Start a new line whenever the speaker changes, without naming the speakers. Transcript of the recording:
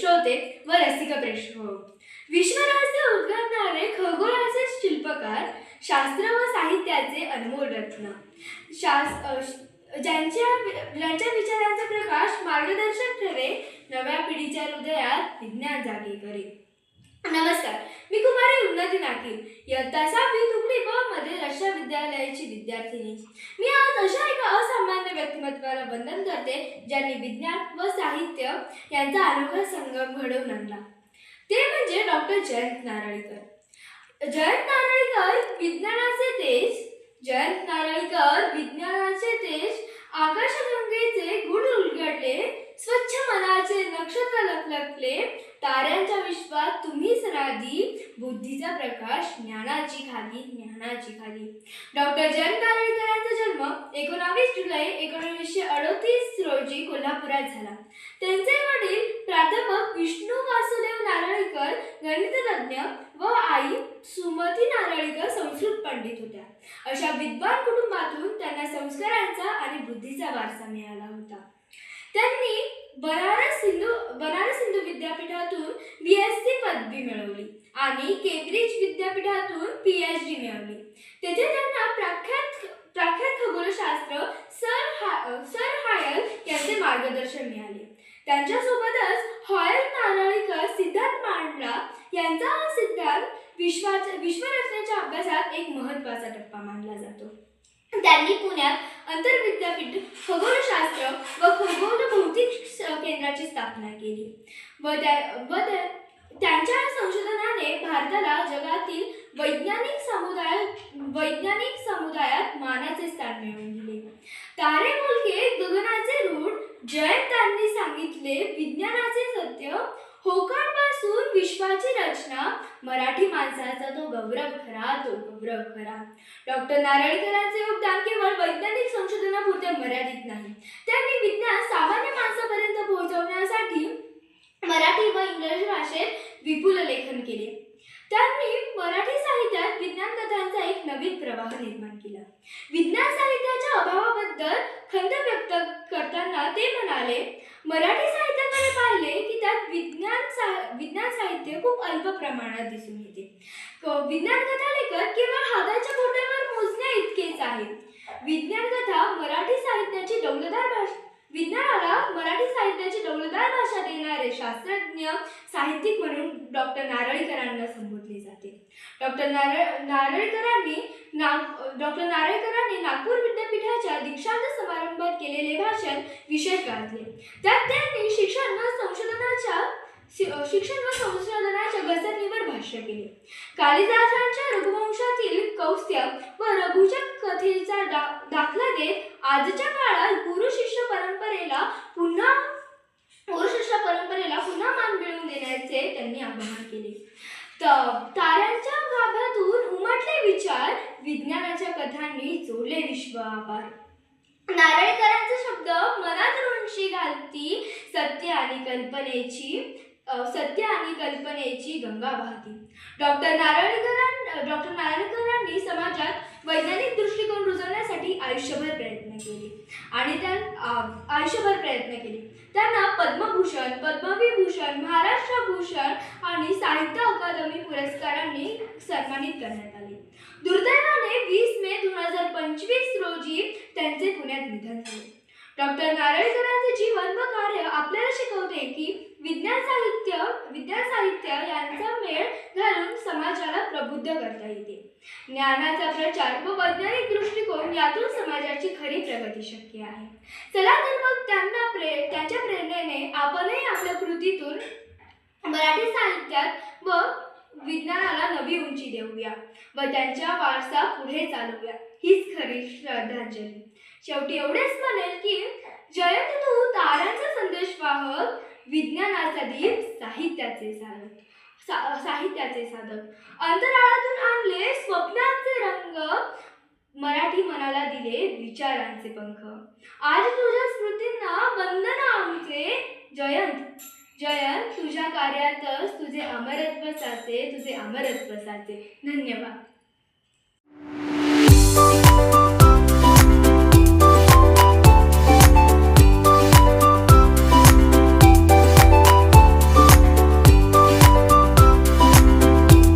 श्रोते व रसिक प्रेक्षक हो विश्वरहस्य खगोलाचे शिल्पकार शास्त्र व साहित्याचे अनमोल रत्न. शास ज्यांच्या ज्यांच्या विचारांचा प्रकाश मार्गदर्शक ठरे नव्या पिढीच्या हृदयात विज्ञान जागे करे नमस्कार. मी कुमारी उन्नती नाकील इयत्ता सहावी तुकडी ब मध्ये रशिया विद्यालयाची विद्यार्थिनी. मी आज अशा एका असामान्य व्यक्तिमत्वाला वंदन करते ज्यांनी विज्ञान व साहित्य यांचा अनोखा संगम घडवून आणला. ते म्हणजे डॉक्टर जयंत नारळीकर. जयंत नारळीकर विज्ञानाचे तेज जयंत नारळीकर विज्ञानाचे तेज आकाशगंगेचे गुण उलगडले स्वच्छ मनाचे नक्षत्र लखलखले ताऱ्यांच्या विश्वात तुम्हीच राधी बुद्धीचा प्रकाश ज्ञानाची खाली ज्ञानाची खाली. डॉक्टर जयंत नारळीकरांचा जन्म एकोणावीस जुलै एकोणीसशे अडतीस रोजी कोल्हापुरात झाला. त्यांचे वडील प्राध्यापक विष्णू वासुदेव नारळीकर गणिततज्ञ व आई सुमती नारळीकर संस्कृत पंडित होत्या. अशा विद्वान कुटुंबातून त्यांना संस्कारांचा आणि बुद्धीचा वारसा मिळाला होता. त्यांनी बनारस हिंदू बनारस हिंदू विद्यापीठातून बी एस सी पदवी मिळवली. आणि केम्ब्रिज विद्यापीठातून पी एच डी मिळवली. तेथे त्यांना प्रख्यात प्रख्यात खगोलशास्त्र सर हा सर हायल यांचे मार्गदर्शन मिळाले. त्यांच्यासोबतच हॉयल नारळीकर सिद्धार्थ मांडला यांचा हा सिद्धांत विश्वाच्या विश्वरचनेच्या अभ्यासात एक महत्त्वाचा टप्पा मानला जातो. त्यांनी पुण्यात आंतरविद्यापीठ खगोलशास्त्र व खगोल भौतिक केंद्राची स्थापना केली. व त्या व त्या- त्यांच्या संशोधनात वैज्ञानिक समुदाय वैज्ञानिक समुदायात मानाचे स्थान मिळवून दिले. तारे मुलगे गगनाचे रूढ जयंतांनी सांगितले विज्ञानाचे सत्य होकांपासून विश्वाची रचना मराठी माणसाचा तो गौरव खरा तो गौरव खरा. डॉक्टर नारळीकरांचे योगदान केवळ वैज्ञानिक संशोधनापुरते मर्यादित नाही. त्यांनी विज्ञान सामान्य माणसापर्यंत पोहोचवण्यासाठी मराठी व इंग्रजी भाषेत विपुल लेखन केले. त्यांनी मराठी साहित्यात विज्ञान कथांचा एक नवीन प्रवाह निर्माण केला. विज्ञान साहित्याच्या अभावाबद्दल खंत व्यक्त करताना ते म्हणाले मराठी साहित्याकडे पाहिले की त्यात विज्ञान सा विज्ञान साहित्य खूप अल्प प्रमाणात दिसून येते. विज्ञान कथा लेखक केवळ हाताच्या बोटावर मोजण्या इतकेच आहेत. विज्ञान कथा मराठी साहित्याची डौलदार भाषा विज्ञानाला मराठी साहित्याची डौलदार भाषा देणारे शास्त्रज्ञ साहित्यिक म्हणून डॉक्टर नारळीकरांना संबोधले जाते. डॉक्टर नारळ नारळीकरांनी ना डॉक्टर नारळीकरांनी नागपूर विद्यापीठाच्या दीक्षांत समारंभात केलेले भाषण विशेष गाजले त्यात त्यांनी शिक्षण व संशोधनाच्या शिक्षण व संशोधनाच्या घसरणीवर भाष्य केले. कालिदासांच्या रघुवंशातील कौस्त्य मिळवून त्यांनी आवाहन केले. तर ताऱ्यांच्या गाभ्यातून उमटले विचार विज्ञानाच्या कथांनी जोडले विश्व आभार नारळीकरांचे शब्द मनात रुंशी घालती सत्य आणि कल्पनेची सत्य आणि कल्पनेची गंगा वाहती. डॉक्टर नारळीकरां डॉक्टर नारळीकरांनी समाजात वैज्ञानिक दृष्टिकोन रुजवण्यासाठी आयुष्यभर प्रयत्न केले. आणि त्या आयुष्यभर प्रयत्न केले. त्यांना पद्मभूषण पद्मविभूषण महाराष्ट्र भूषण आणि साहित्य अकादमी पुरस्कारांनी सन्मानित करण्यात आले. दुर्दैवाने वीस मे दोन हजार पंचवीस रोजी त्यांचे पुण्यात निधन झाले. डॉक्टर नारळकरांचे जीवन व कार्य आपल्याला शिकवते की विज्ञान साहित्य विज्ञान साहित्य यांचा मेळ घालून समाजाला प्रबुद्ध करता येते. ज्ञानाचा प्रचार व वैज्ञानिक दृष्टिकोन यातून समाजाची खरी प्रगती शक्य आहे. चला तर मग त्यांना प्रे त्यांच्या प्रेरणेने आपणही आपल्या कृतीतून मराठी साहित्यात व विज्ञानाला नवी उंची देऊया व त्यांच्या वारसा पुढे चालवूया हीच खरी श्रद्धांजली. शेवटी एवढेच म्हणेल की जयंत तू ताऱ्यांचा संदेश वाहक विज्ञानाचा दीप साहित्याचे साधक सा, साहित्याचे साधक. अंतराळातून आणले स्वप्नांचे रंग मराठी मनाला दिले विचारांचे पंख. आज तुझ्या स्मृतींना वंदना आमचे जयंत. जयंत तुझ्या कार्यातच तुझे अमरत्व साचे तुझे अमरत्व साचे. धन्यवाद.